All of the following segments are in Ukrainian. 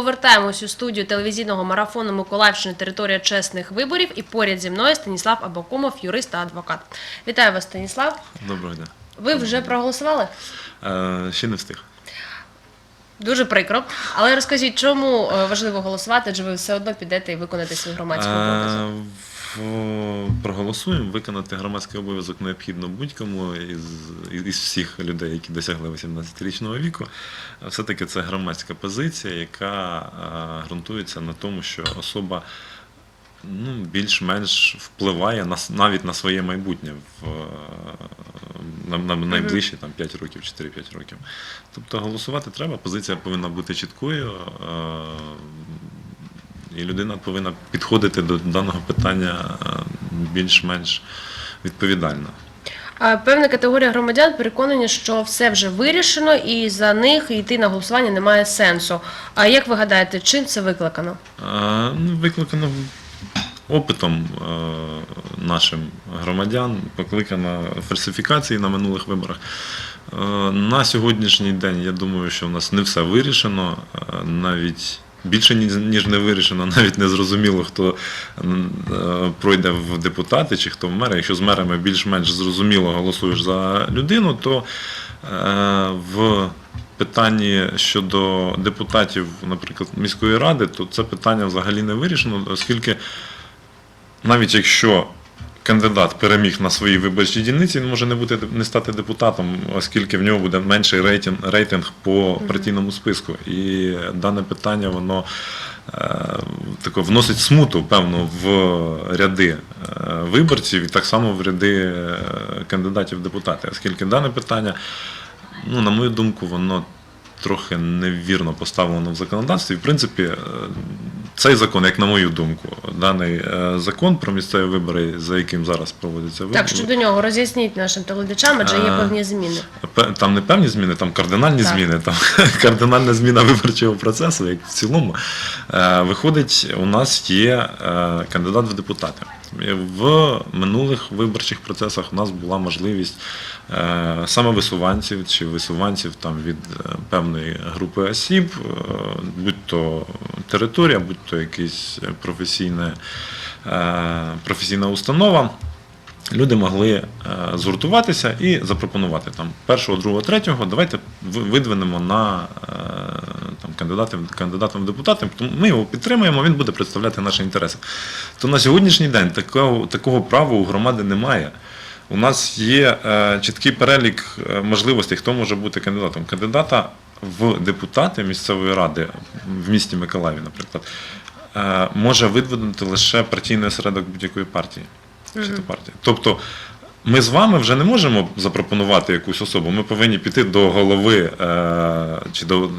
повертаємось у студію телевізійного марафону Миколаївщини територія чесних виборів. І поряд зі мною Станіслав Абакумов, юрист та адвокат. Вітаю вас, Станіслав. Доброго дня. Ви вже проголосували? Е, ще не встиг. Дуже прикро. Але розкажіть, чому е, важливо голосувати, адже ви все одно підете і виконаєте свій громадський обов'язок? Е, проголосуємо. Виконати громадський обов'язок необхідно будь-кому із, із всіх людей, які досягли 18-річного віку. Все-таки це громадська позиція, яка е, ґрунтується на тому, що особа ну, більш-менш впливає на, навіть на своє майбутнє в, е, на, на найближчі там, 5 років, 4-5 років. Тобто голосувати треба, позиція повинна бути чіткою. І людина повинна підходити до даного питання е, більш-менш відповідально. Певна категорія громадян переконані, що все вже вирішено, і за них йти на голосування немає сенсу. А як ви гадаєте, чим це викликано? Е, Ну, викликано опитом е, нашим громадян, покликано фальсифікації на минулих виборах. На сьогоднішній день я думаю, що в нас не все вирішено, навіть більше ніж не вирішено, навіть не зрозуміло, хто е, пройде в депутати чи хто в мери. Якщо з мерами більш-менш зрозуміло голосуєш за людину, то е, в питанні щодо депутатів, наприклад, міської ради, то це питання взагалі не вирішено, оскільки навіть якщо кандидат переміг на своїй виборчій дільниці, він може не бути не стати депутатом, оскільки в нього буде менший рейтинг, рейтинг по партійному списку. І дане питання воно е, тако вносить смуту, певно, в ряди е, виборців і так само в ряди е, кандидатів депутати, оскільки дане питання, ну, на мою думку, воно трохи невірно поставлено в законодавстві. В принципі, цей закон, як на мою думку, даний е, закон про місцеві вибори, за яким зараз проводяться вибори. Так, щодо нього роз'ясніть нашим телеглядачам, адже є певні зміни. Там не певні зміни, там кардинальні Так. зміни, там кардинальна зміна виборчого процесу, як в цілому. Е, Виходить, у нас є е, кандидат в депутати. В минулих виборчих процесах у нас була можливість е, саме висуванців чи висуванців там від е, певної групи осіб, е, будь то територія, будь то якась професійна установа. Люди могли е, згуртуватися і запропонувати там першого, другого, третього. Давайте видвинемо на е, там кандидатів кандидатом в депутати. Ми його підтримуємо, він буде представляти наші інтереси. То на сьогоднішній день такого, такого права у громади немає. У нас є е, чіткий перелік можливостей, хто може бути кандидатом. Кандидата в депутати місцевої ради в місті Миколаєві, наприклад, може видвинути лише партійний осередок будь-якої партії. Чи то партія. Тобто ми з вами вже не можемо запропонувати якусь особу. Ми повинні піти до голови е, чи до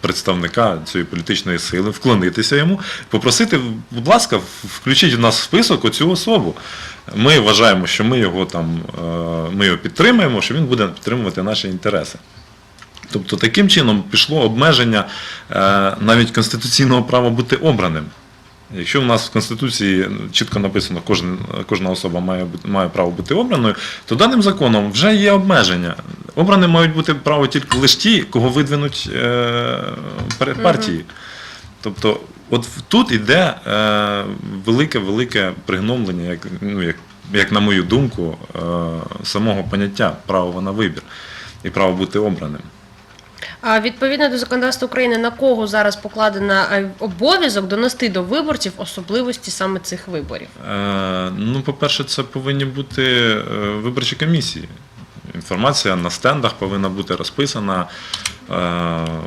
представника цієї політичної сили, вклонитися йому, попросити, будь ласка, включіть в нас в список оцю особу. Ми вважаємо, що ми його там е, ми його підтримуємо, що він буде підтримувати наші інтереси. Тобто таким чином пішло обмеження е, навіть конституційного права бути обраним. Якщо в нас в Конституції чітко написано, кожен, кожна особа має, має право бути обраною, то даним законом вже є обмеження. Обраним мають бути право тільки лише ті, кого видвинуть е, пар- партії. Тобто, от тут іде е, велике-велике пригномлення, як, ну, як, як на мою думку, е, самого поняття право на вибір і право бути обраним. А відповідно до законодавства України, на кого зараз покладено е, обов'язок донести до виборців особливості саме цих виборів? Е, Ну, по-перше, це повинні бути е, виборчі комісії. Інформація на стендах повинна бути розписана,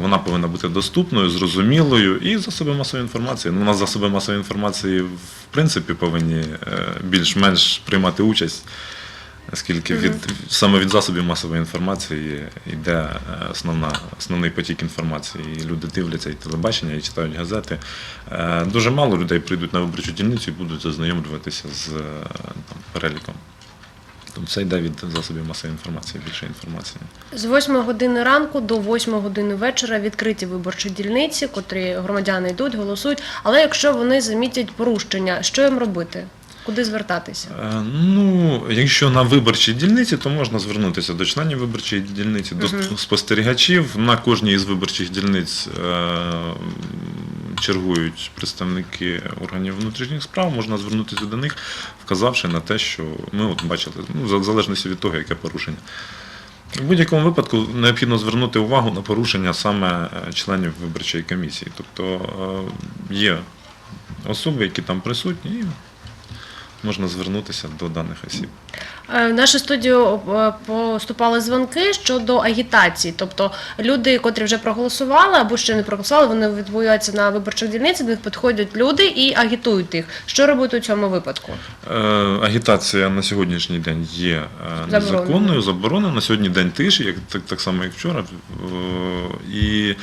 вона повинна бути доступною, зрозумілою і засоби масової інформації. Ну, у нас засоби масової інформації в принципі повинні більш-менш приймати участь, оскільки від, саме від засобів масової інформації йде е, основна, основний потік інформації. І люди дивляться і телебачення, і читають газети. Е, Дуже мало людей прийдуть на виборчу дільницю і будуть ознайомлюватися з е, там, переліком. Тобто це йде від засобів масової інформації, більше інформації. З 8 години ранку до 8 години вечора відкриті виборчі дільниці, котрі громадяни йдуть, голосують. Але якщо вони замітять порушення, що їм робити? Куди звертатися? Е, Ну, якщо на виборчій дільниці, то можна звернутися до членів виборчої дільниці, до спостерігачів. На кожній із виборчих дільниць е, чергують представники органів внутрішніх справ, можна звернутися до них, вказавши на те, що ми от бачили, ну, в залежності від того, яке порушення. В будь-якому випадку необхідно звернути увагу на порушення саме е, членів виборчої комісії. Тобто є особи, які там присутні, і можна звернутися до даних осіб. Е, В нашу студію е, поступали дзвонки щодо агітації. Тобто люди, котрі вже проголосували або ще не проголосували, вони відбуваються на виборчих дільницях, до них підходять люди і агітують їх. Що робити у цьому випадку? Е, Агітація на сьогоднішній день є незаконною, заборонена. На сьогодні день тиші, як так, так само, як вчора. І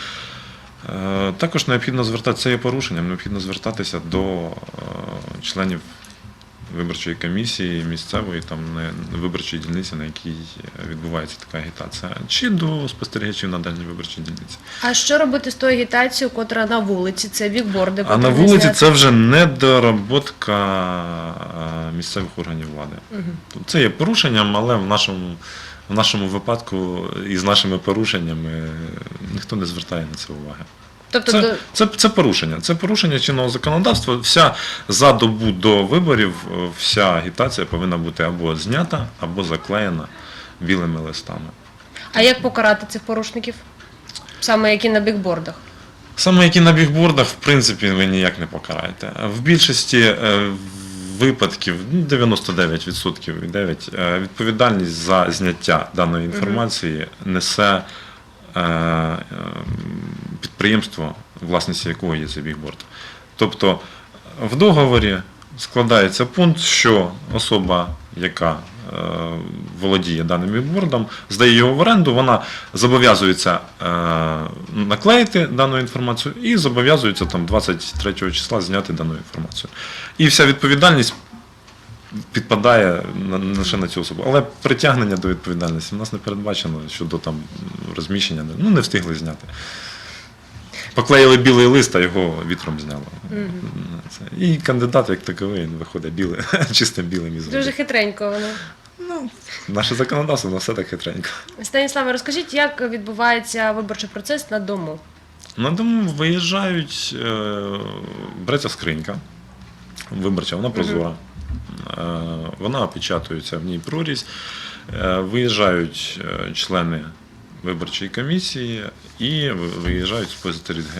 також необхідно звертатися, це є порушенням, необхідно звертатися до членів виборчої комісії місцевої, там на виборчої дільниці, на якій відбувається така агітація, чи до спостерігачів на даній виборчій дільниці. А що робити з тою агітацією, котра на вулиці? Це бікборди. А на вулиці це вже недоработка місцевих органів влади. Мгм. Це є порушенням, але в нашому, в нашому випадку із нашими порушеннями ніхто не звертає на це уваги. Тобто Це, це, це порушення. Це порушення чинного законодавства. Вся за добу до виборів е, вся агітація повинна бути або знята, або заклеєна білими листами. А як покарати цих порушників? Саме які на бікбордах? Саме які на бігбордах, в принципі, ви ніяк не покараєте. В більшості е, випадків, ну, 99% 9, е, відповідальність за зняття даної інформації несе підприємство, власності якого є цей бігборд. Тобто в договорі складається пункт, що особа, яка е, володіє даним бігбордом, здає його в оренду, вона зобов'язується е, наклеїти дану інформацію і зобов'язується там 23 числа зняти дану інформацію. І вся відповідальність підпадає на- лише на цю особу. Але притягнення до відповідальності в нас не передбачено щодо там розміщення. Ну, не встигли зняти. Поклеїли білий лист, а його вітром зняло. Це. І кандидат, як таковий, він виходить білий, чистим білим і Дуже хитренько воно. Ну, наше законодавство, воно все так хитренько. Станіславе, розкажіть, як відбувається виборчий процес на дому? На дому виїжджають, е, береться скринька виборча, вона прозора. Е, Вона опечатується в ній прорізь. Е, Виїжджають члени виборчої комісії і виїжджають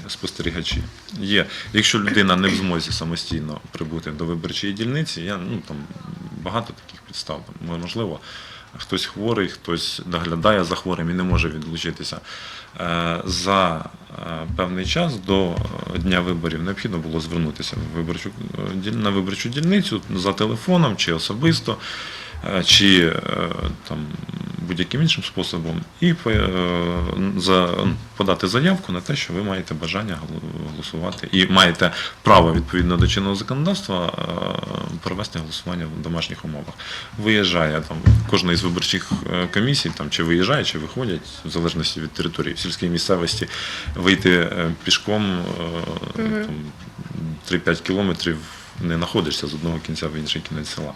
спостерігачі. Є, якщо людина не в змозі самостійно прибути до виборчої дільниці, я, ну, там, багато таких підстав. Можливо, хтось хворий, хтось доглядає за хворим і не може відлучитися. Е, За е, певний час до е, дня виборів необхідно було звернутися в виборчу, на виборчу дільницю за телефоном чи особисто, чи там, будь-яким іншим способом, і е, подати заявку на те, що ви маєте бажання голосувати і маєте право відповідно до чинного законодавства е, провести голосування в домашніх умовах. Виїжджає там кожна із виборчих е, комісій, там чи виїжджає, чи виходять, в залежності від території в сільській місцевості, вийти пішком е, там, 3-5 кілометрів не знаходишся з одного кінця в інший кінець села.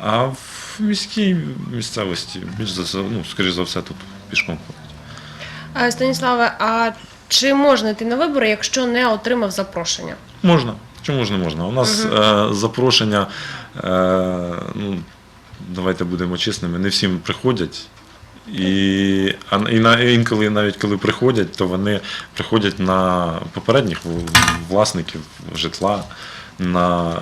А в міській місцевості, більш за все, ну, скоріш за все, тут пішком ходять. Станіславе, а чи можна йти на вибори, якщо не отримав запрошення? Можна. Чому ж не можна? У нас е, запрошення, е, ну, давайте будемо чесними, не всім приходять. І, а, і на, інколи навіть коли приходять, то вони приходять на попередніх власників житла, на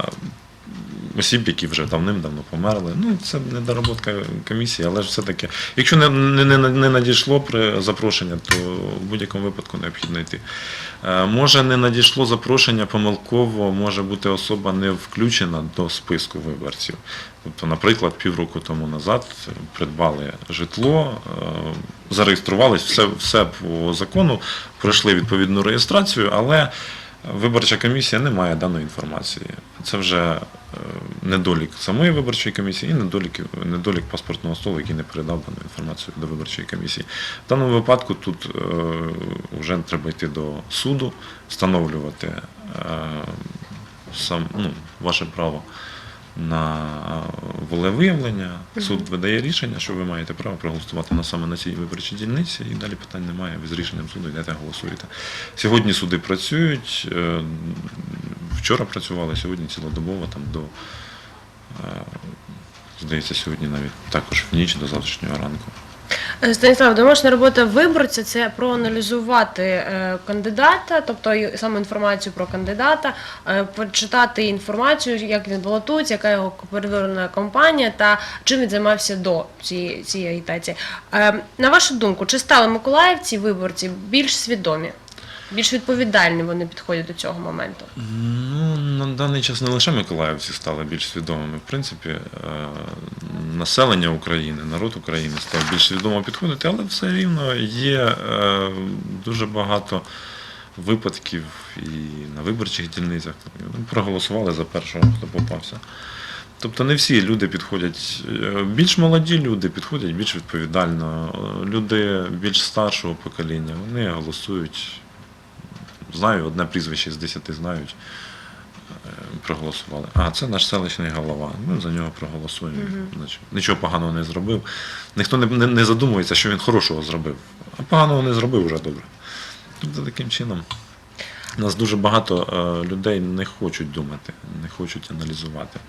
осіб, які вже давним-давно померли. Ну, це недоработка комісії, але ж все-таки, якщо не, не, не, надійшло при запрошення, то в будь-якому випадку необхідно йти. Е, Може, не надійшло запрошення помилково, може бути особа не включена до списку виборців. Тобто, наприклад, півроку тому назад придбали житло, е, зареєструвались, все, все по закону, пройшли відповідну реєстрацію, але виборча комісія не має даної інформації. Це вже недолік самої виборчої комісії і недолік, недолік паспортного столу, який не передав дану інформацію до виборчої комісії. В даному випадку тут е, вже треба йти до суду, встановлювати е, сам, ну, ваше право на волевиявлення. Суд видає рішення, що ви маєте право проголосувати на саме на цій виборчій дільниці, і далі питань немає. Ви з рішенням суду йдете голосуєте. Сьогодні суди працюють. Вчора працювали, сьогодні цілодобово там до. е, Здається, сьогодні навіть також в ніч до завтрашнього ранку. Е, Станіслав, домашня робота виборця це проаналізувати е, кандидата, тобто саме інформацію про кандидата, почитати інформацію, як він балотується, яка його передвиборна кампанія та чим він займався до цієї, цієї агітації. На вашу думку, чи стали миколаївці виборці більш свідомі, більш відповідальні вони підходять до цього моменту? Ну, на даний час не лише миколаївці стали більш свідомими. В принципі, е, населення України, народ України став більш свідомо підходити, але все рівно є е, дуже багато випадків і на виборчих дільницях. Ну, Проголосували за першого, хто попався. Тобто не всі люди підходять, е, більш молоді люди підходять більш відповідально. Люди більш старшого покоління, вони голосують. Знаю, одне прізвище з десяти знають е, проголосували. А, це наш селищний голова. Ми за нього проголосуємо. Значить, нічого поганого не зробив. Ніхто не, не, не задумується, що він хорошого зробив. А поганого не зробив вже добре. Тобто таким чином. У нас дуже багато е, людей не хочуть думати, не хочуть аналізувати.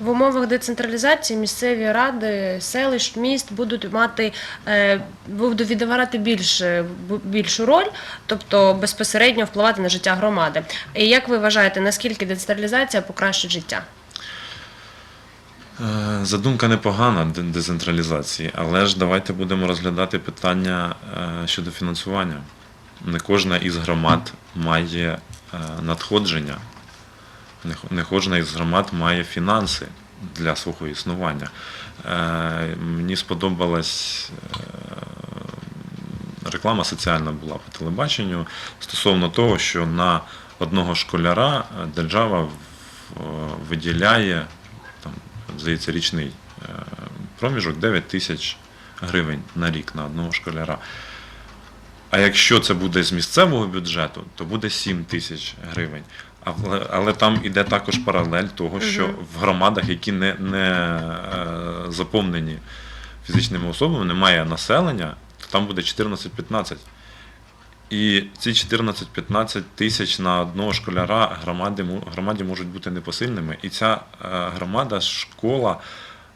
В умовах децентралізації місцеві ради, селищ, міст будуть мати е, будуть відігравати більш, більшу роль, тобто безпосередньо впливати на життя громади. І як ви вважаєте, наскільки децентралізація покращить життя? Е, Задумка непогана децентралізації, але ж давайте будемо розглядати питання е, щодо фінансування. Не кожна із громад має надходження, не х- не кожна із громад має фінанси для свого існування. Е, Мені сподобалась е, реклама соціальна була по телебаченню стосовно того, що на одного школяра е, держава виділяє там, здається, річний проміжок 9 тисяч гривень на рік на одного школяра. А якщо це буде з місцевого бюджету, то буде 7 тисяч гривень. Але, але там іде також паралель того, що в громадах, які не, не е, заповнені фізичними особами, немає населення, то там буде 14-15. І ці 14-15 тисяч на одного школяра громади, громаді можуть бути непосильними. І ця е, громада, школа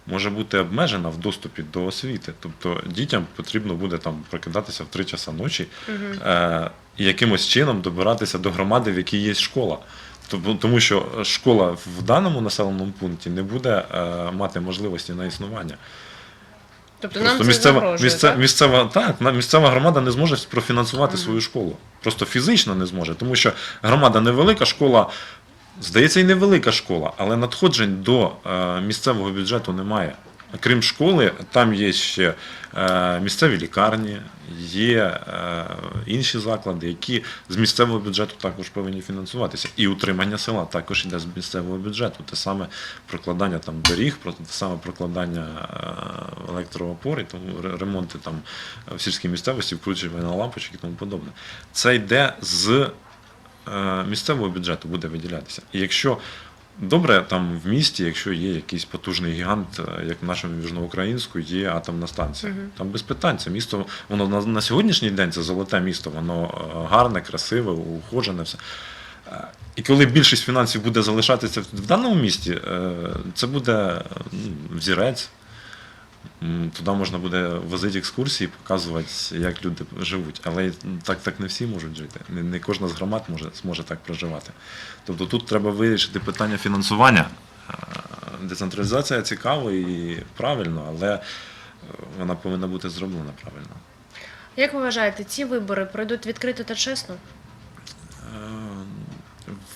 може бути обмежена в доступі до освіти. Тобто дітям потрібно буде там прокидатися в 3 часа ночі е, і якимось чином добиратися до громади, в якій є школа. Тому- що школа в даному населеному пункті не буде е, мати можливості на існування. Тобто Просто нам це місцева, загрожує, місце- так? місцева, так, місцева громада не зможе профінансувати свою школу. Просто фізично не зможе, тому що громада невелика, школа, здається, і невелика школа, але надходжень до е, місцевого бюджету немає. Крім школи, там є ще е, місцеві лікарні, є е, інші заклади, які з місцевого бюджету також повинні фінансуватися. І утримання села також йде з місцевого бюджету. Те саме прокладання там доріг, те саме прокладання е, електроопори, ремонти там в сільській місцевості, вкручування лампочок і тому подобне. Це йде з місцевого бюджету буде виділятися. І якщо добре там в місті, якщо є якийсь потужний гігант, е, як в нашому Южноукраїнську, є атомна станція. Там без питань. Це місто, воно на, на сьогоднішній день це золоте місто, воно е, гарне, красиве, ухожене все. Е, І коли більшість фінансів буде залишатися в даному місті, це буде е, ну, взірець. Туди можна буде возити екскурсії, показувати, як люди живуть. Але так, так не всі можуть жити. Не, не кожна з громад може, зможе так проживати. Тобто тут треба вирішити питання фінансування. Е, Децентралізація цікава і правильно, але е, вона повинна бути зроблена правильно. Як ви вважаєте, ці вибори пройдуть відкрито та чесно? Е,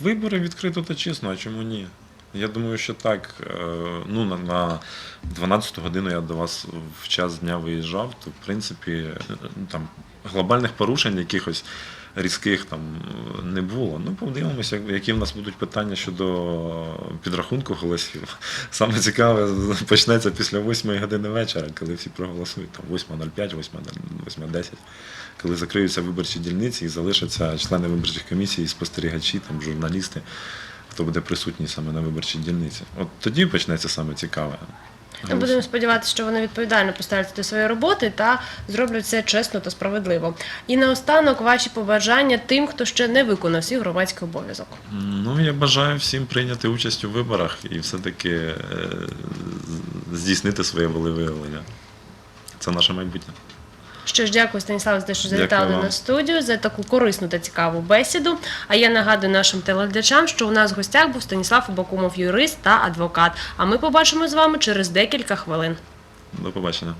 Вибори відкрито та чесно, а чому ні? Я думаю, що так. Е, Ну, на, на 12 годину я до вас в час дня виїжджав, то в принципі е, там глобальних порушень якихось різких там не було. Ну, подивимося, які в нас будуть питання щодо підрахунку голосів. Саме цікаве почнеться після 8 години вечора, коли всі проголосують, там 8.05, 8.10, коли закриються виборчі дільниці і залишаться члени виборчих комісій, спостерігачі, там, журналісти. Хто буде присутній саме на виборчій дільниці. От тоді почнеться саме цікаве. Ми будемо сподіватися, що вони відповідально поставляться до своєї роботи та зроблять це чесно та справедливо. І наостанок ваші побажання тим, хто ще не виконав свій громадський обов'язок. Ну, я бажаю всім прийняти участь у виборах і все-таки е, здійснити своє волевиявлення. Це наше майбутнє. Що ж, дякую, Станіславе, за те, що завітали на студію за таку корисну та цікаву бесіду. А я нагадую нашим телеглядачам, що у нас в гостях був Станіслав Абакумов, юрист та адвокат. А ми побачимо з вами через декілька хвилин. До побачення.